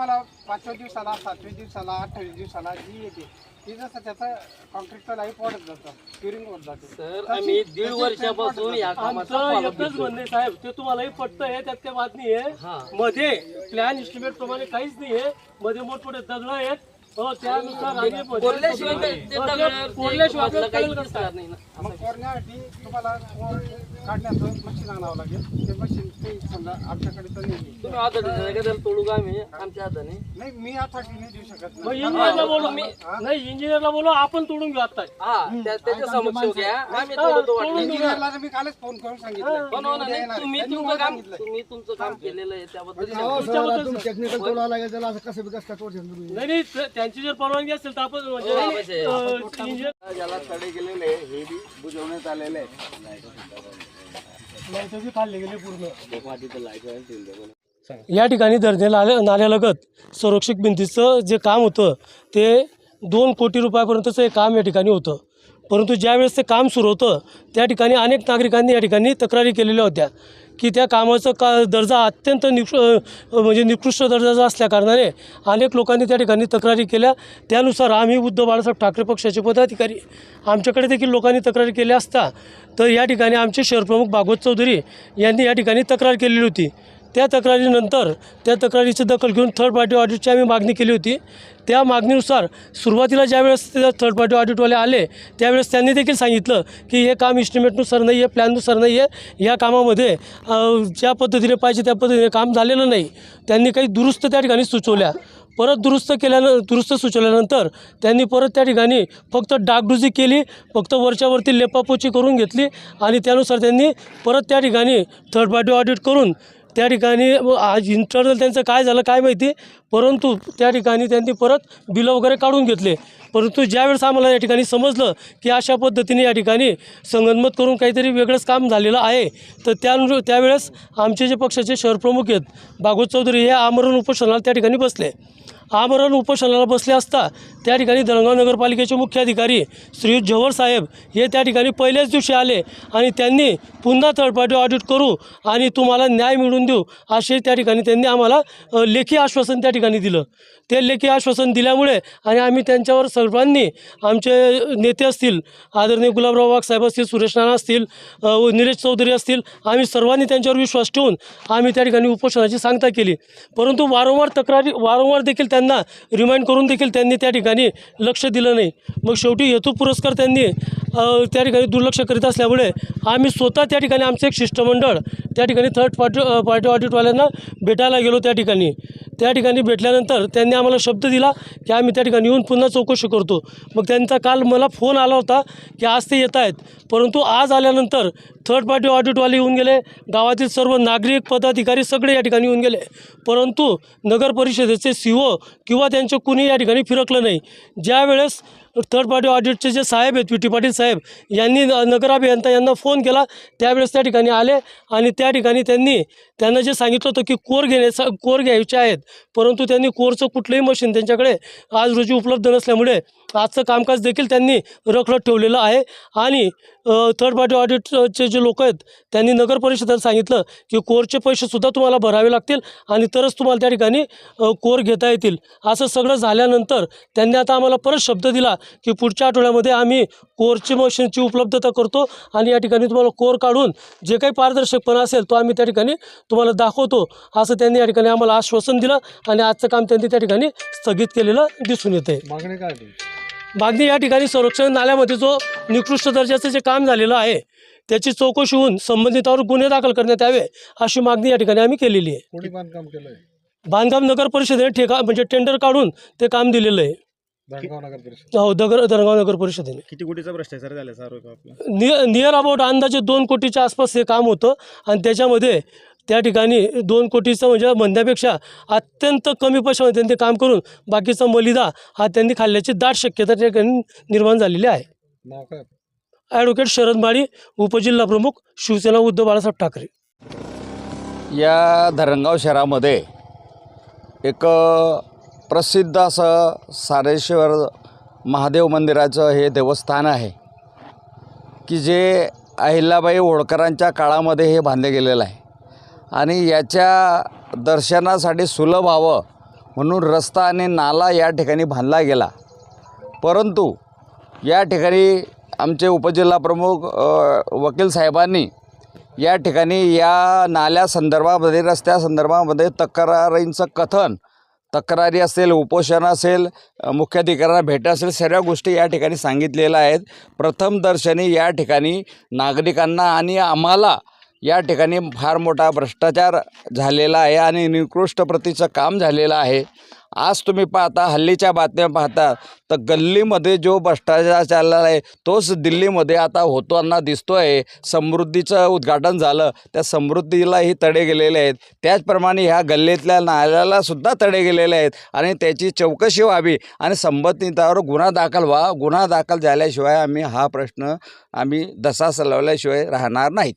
तुम्हाला पाचव्या दिवसाला सातव्या दिवसाला अठ्ठावीस दिवसाला जी येते ती जसं त्याचं कॉन्ट्रॅक्टचं लाईफ वाढत जातं क्युरिंग होत जाते सर तशी- आम्ही दीड तशी वर्षापासून या कामाचा आमचं पाला एकच. म्हणणे साहेब ते तुम्हालाही पटतं आहे त्यात काही वाद नाही हा. आहे मध्ये प्लॅन इस्टिमेट प्रमाणे काहीच नाही आहे मध्ये मोठमोठे दगड आहेत हो त्यानुसार आम्ही मध्ये- कोरल्याशिवाय ते- ते हो, ते दगड- कोरल्याशिवाय आपल्याला काही कळेल दिसणार कसं? नाही ना. मग कोरण्यासाठी तुम्हाला कोर काढण्याचं मशीन आणावं लागेल. ते मशीन ते समजा आमच्याकडे तर नाही तुम्ही तोडू का आम्ही आमच्या हाताने. नाही मी आता नाही देऊ शकत. मग नाही इंजिनियरला बोलू मी- नाही इंजिनियरला बोलू आपण तोडून घेऊ आता हा त्या- त्याच्या समक्ष घ्या. आम्ही तोडतो तोडून वाटलं इंजिनियरला तर मी कालच फोन करून सांगितलं. पण हो ना, नाही, येणार. तुम्ही तुमचं काम सांगितलं. तुम्ही तुमचं काम केलेलं आहे त्याबद्दल टेक्निकल तोडा लागेल त्याला असं कसं विकास नाही नाही त- त्यांची जर परवानगी असेल तर आपण म्हणजे हो. अं, इंजिनियर ज्याला तडे गेलेले हे बी बुजवण्यात आलेले आहे लाइट बी खाल्ले गेले पूर्ण. या ठिकाणी धरणे नाल्या नाल्यालगत संरक्षक भिंतीचं जे काम होतं ते दोन कोटी रुपयापर्यंतचं हे काम या ठिकाणी होतं. परंतु ज्यावेळेस ते काम सुरू होतं त्या ठिकाणी अनेक नागरिकांनी या ठिकाणी तक्रारी केलेल्या होत्या की त्या कामाचं का दर्जा अत्यंत निकृ म्हणजे निकृष्ट दर्जाचा असल्याकारणाने अनेक लोकांनी त्या ठिकाणी तक्रारी केल्या. त्यानुसार आम्ही उद्धव बाळासाहेब ठाकरे पक्षाचे पदाधिकारी आमच्याकडे देखील लोकांनी तक्रारी केल्या असता तर या ठिकाणी आमचे शहरप्रमुख भागवत चौधरी यांनी या ठिकाणी तक्रार केलेली होती. त्या तक्रारीनंतर त्या तक्रारीची दखल घेऊन थर्ड पार्टी ऑडिटची आम्ही मागणी केली होती. त्या मागणीनुसार सुरुवातीला ज्यावेळेस थर्ड पार्टी ऑडिटवाले आले त्यावेळेस त्यांनी देखील सांगितलं की हे काम इस्टिमेटनुसार नाही आहे प्लॅननुसार नाही आहे या कामामध्ये ज्या पद्धतीने पाहिजे त्या पद्धतीने काम झालेलं नाही. त्यांनी काही दुरुस्त त्या ठिकाणी सुचवल्या. परत दुरुस्त केल्यानं दुरुस्त सुचवल्यानंतर त्यांनी परत त्या ठिकाणी फक्त डागडुजी केली फक्त वरच्यावरती लेपापोची करून घेतली आणि त्यानुसार त्यांनी परत त्या ठिकाणी थर्ड पार्टी ऑडिट करून त्या ठिकाणी व आज इंटरनल त्यांचं काय झालं काय माहिती? परंतु त्या ठिकाणी त्यांनी परत बिलं वगैरे काढून घेतले. परंतु ज्यावेळेस आम्हाला या ठिकाणी समजलं की अशा पद्धतीने या ठिकाणी संगनमत करून काहीतरी वेगळंच काम झालेलं आहे तर त्यानु त्यावेळेस आमचे जे पक्षाचे शहरप्रमुख आहेत भागवत चौधरी हे आमरण उपोषणाला त्या ठिकाणी बसले. आमरण उपोषणाला बसले असता त्या ठिकाणी दळगाव नगरपालिकेचे मुख्य अधिकारी श्रीयुत जव्हर साहेब हे त्या ठिकाणी पहिल्याच दिवशी आले आणि त्यांनी पुन्हा थर्ड पार्टी ऑडिट करू आणि तुम्हाला न्याय मिळवून देऊ असे त्या ठिकाणी त्यांनी आम्हाला लेखी आश्वासन त्या ठिकाणी दिलं. ते लेखी आश्वासन दिल्यामुळे आणि आम्ही त्यांच्यावर सर्वांनी आमचे नेते असतील आदरणीय गुलाबराव वाघ साहेब असतील सुरेश राणा असतील व निलेश चौधरी असतील आम्ही सर्वांनी त्यांच्यावर विश्वास ठेवून आम्ही त्या ठिकाणी उपोषणाची सांगता केली. परंतु वारंवार तक्रारी वारंवार देखील त्यांना रिमाइंड करून देखील त्यांनी त्या ठिकाणी लक्ष दिलं नाही. मग शेवटी हेतू पुरस्कार त्यांनी त्या ठिकाणी दुर्लक्ष करीत असल्यामुळे आम्ही स्वतः त्या ठिकाणी आमचं एक शिष्टमंडळ त्या ठिकाणी थर्ड पार्टी पार्टी ऑडिटवाल्यांना भेटायला गेलो त्या ठिकाणी. त्या ठिकाणी भेटल्यानंतर त्यांनी आम्हाला शब्द दिला की आम्ही त्या ठिकाणी येऊन पुन्हा चौकशी करतो. मग त्यांचा काल मला फोन आला होता की आज ते येत आहेत. परंतु आज आल्यानंतर थर्ड पार्टी ऑडिटवाले येऊन गेले. गावातील सर्व नागरिक पदाधिकारी सगळे या ठिकाणी येऊन गेले. परंतु नगर परिषदेचे सी ओ किंवा त्यांचे कुणी या ठिकाणी फिरकलं नाही. ज्यावेळेस थर्ड पार्टी ऑडिटचे जे साहेब आहेत पी टी पाटील साहेब यांनी न- नगर अभियंता यांना फोन केला. त्यावेळेस त्या ठिकाणी आले आणि त्या ठिकाणी त्यांनी त्यांना जे सांगितलं होतं की कोर घेण्याचा कोर घ्यायचे आहेत परंतु त्यांनी कोरचं कुठलंही मशीन त्यांच्याकडे आज रोजी उपलब्ध नसल्यामुळे आजचं कामकाज देखील त्यांनी रखडत ठेवलेलं आहे. आणि थर्ड पार्टी ऑडिटचे जे लोक आहेत त्यांनी नगर परिषदेला सांगितलं की कोरचे पैसेसुद्धा तुम्हाला भरावे लागतील आणि तरच तुम्हाला त्या ठिकाणी कोर घेता येतील. असं सगळं झाल्यानंतर त्यांनी आता आम्हाला परत शब्द दिला की पुढच्या आठवड्यामध्ये आम्ही कोरची मशीनची उपलब्धता करतो आणि या ठिकाणी तुम्हाला कोर काढून जे काही पारदर्शकपणा असेल तो आम्ही त्या ठिकाणी तुम्हाला दाखवतो. असं त्यांनी या ठिकाणी आम्हाला आश्वासन दिलं आणि आजचं काम त्यांनी त्या ठिकाणी स्थगित केलेलं दिसून येतं मागणी काय तुमची? मागणी या ठिकाणी संरक्षण नाल्यामध्ये जो निकृष्ट दर्जाचं जे काम झालेलं आहे त्याची चौकशी होऊन संबंधितावर गुन्हे दाखल करण्यात यावे अशी मागणी या ठिकाणी आम्ही केलेली आहे. कोणी बांधकाम बांधकाम नगर परिषदेने ठेका म्हणजे टेंडर काढून ते काम दिलेलं आहे. दळगाव नगर परिषद. हो दगर दरगाव नगर परिषदेने. किती कोटीचा भ्रष्टाचार झाला आरोप आपला? नियर अबाउट अंदाजे दोन कोटीच्या आसपास हे काम होतं आणि त्याच्यामध्ये त्या ठिकाणी दोन कोटीचं म्हणजे म्हणण्यापेक्षा अत्यंत कमी पैशामध्ये त्यांनी ते काम करून बाकीचा मलिदा हा त्यांनी खाल्ल्याची दाट शक्यता त्या ठिकाणी निर्माण झालेली आहे. नाव काय? ॲडव्होकेट शरद माळी उपजिल्हा प्रमुख शिवसेना उद्धव बाळासाहेब ठाकरे. या धरणगाव शहरामध्ये एक अ, प्रसिद्ध असं सारेश्वर महादेव मंदिराचं हे देवस्थान आहे की जे अहिल्याबाई होळकरांच्या काळामध्ये हे बांधले गेलेलं आहे. आणि याच्या दर्शनासाठी सुलभ व्हावं म्हणून रस्ता आणि नाला या ठिकाणी बांधला गेला. परंतु या ठिकाणी आमचे उपजिल्हा प्रमुख वकील साहेबांनी या ठिकाणी या नाल्या संदर्भामध्ये रस्त्या संदर्भामध्ये तक्रारींचं कथन तक्रारी असेल उपोषण असेल मुख्याधिकाऱ्यांना भेट असेल सर्व गोष्टी या ठिकाणी सांगितलेल्या आहेत. प्रथमदर्शनी या ठिकाणी नागरिकांना आणि आम्हाला या ठिकाणी फार मोठा भ्रष्टाचार झालेला आहे आणि निकृष्ट प्रतीचं काम झालेलं आहे. आज तुम्ही पाहता हल्लीच्या बातम्या पाहता तर गल्लीमध्ये जो भ्रष्टाचार चाललेला आहे तोच दिल्लीमध्ये आता होताना दिसतो आहे समृद्धीचं उद्घाटन झालं. त्या समृद्धीलाही तडे गेलेले आहेत. त्याचप्रमाणे ह्या गल्लीतल्या नाल्याला सुद्धा तडे गेलेले आहेत आणि त्याची चौकशी व्हावी आणि संबंधितावर गुन्हा दाखल व्हा. गुन्हा दाखल झाल्याशिवाय आम्ही हा प्रश्न आम्ही दसास सलवल्याशिवाय राहणार नाहीत.